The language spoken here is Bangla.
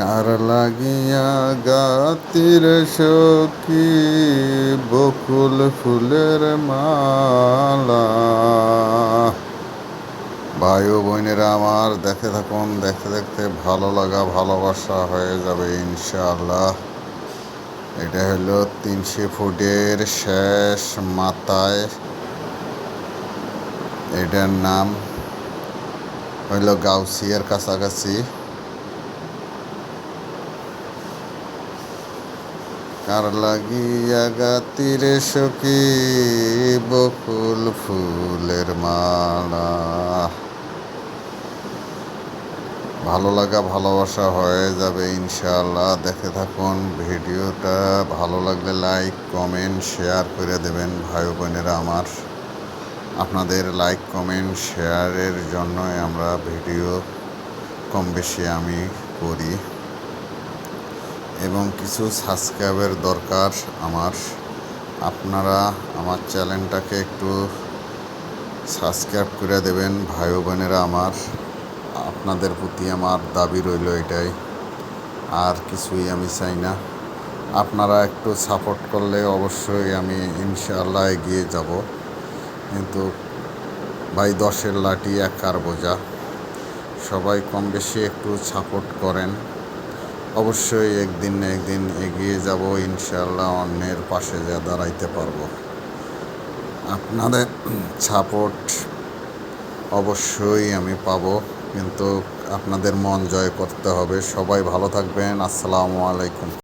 কার লাগিয়া গাতির সখী? বকুল ফুলের মালা। ভাই ও বোনেরা আমার, দেখতে থাকুন, দেখতে দেখতে ভালো লাগা, ভালোবাসা হয়ে যাবে ইনশাআল্লাহ। এটা হলো তিনশো ফুটের শেষ মাথায়। এটার নাম হইল গাউসিয়ার কাছাকাছি। কার লাগিয়া গাতিরে সখী? বকুল ফুলের মালা। ভালো লাগা, ভালোবাসা হয়ে যাবে ইনশাআল্লাহ। দেখে থাকুন ভিডিওটা। ভালো লাগলে লাইক, কমেন্ট, শেয়ার করে দেবেন ভাই বোনেরা আমার। আপনাদের লাইক, কমেন্ট, শেয়ারের জন্যই আমরা ভিডিও কম বেশি আমি করি। এবং কিছু সাবস্ক্রাইবের দরকার আমার। আপনারা আমার চ্যানেলটাকে একটু সাবস্ক্রাইব করে দেবেন, ভাই বোনেরা আমার। আপনাদের প্রতি আমার দাবি রইল এটাই, আর কিছুই আমি চাই না। আপনারা একটু সাপোর্ট করলে অবশ্যই আমি ইনশাআল্লাহ এগিয়ে যাব। কিন্তু ভাই, দশের লাঠি এক কার বোঝা। সবাই কম বেশি একটু সাপোর্ট করেন। অবশ্যই একদিন না একদিন এগিয়ে যাব ইনশাল্লাহ অন্যের পাশে যা দাঁড়াইতে পারব। আপনাদের সাপোর্ট অবশ্যই আমি পাব, কিন্তু আপনাদের মন জয় করতে হবে। সবাই ভালো থাকবেন। আসসালামু আলাইকুম।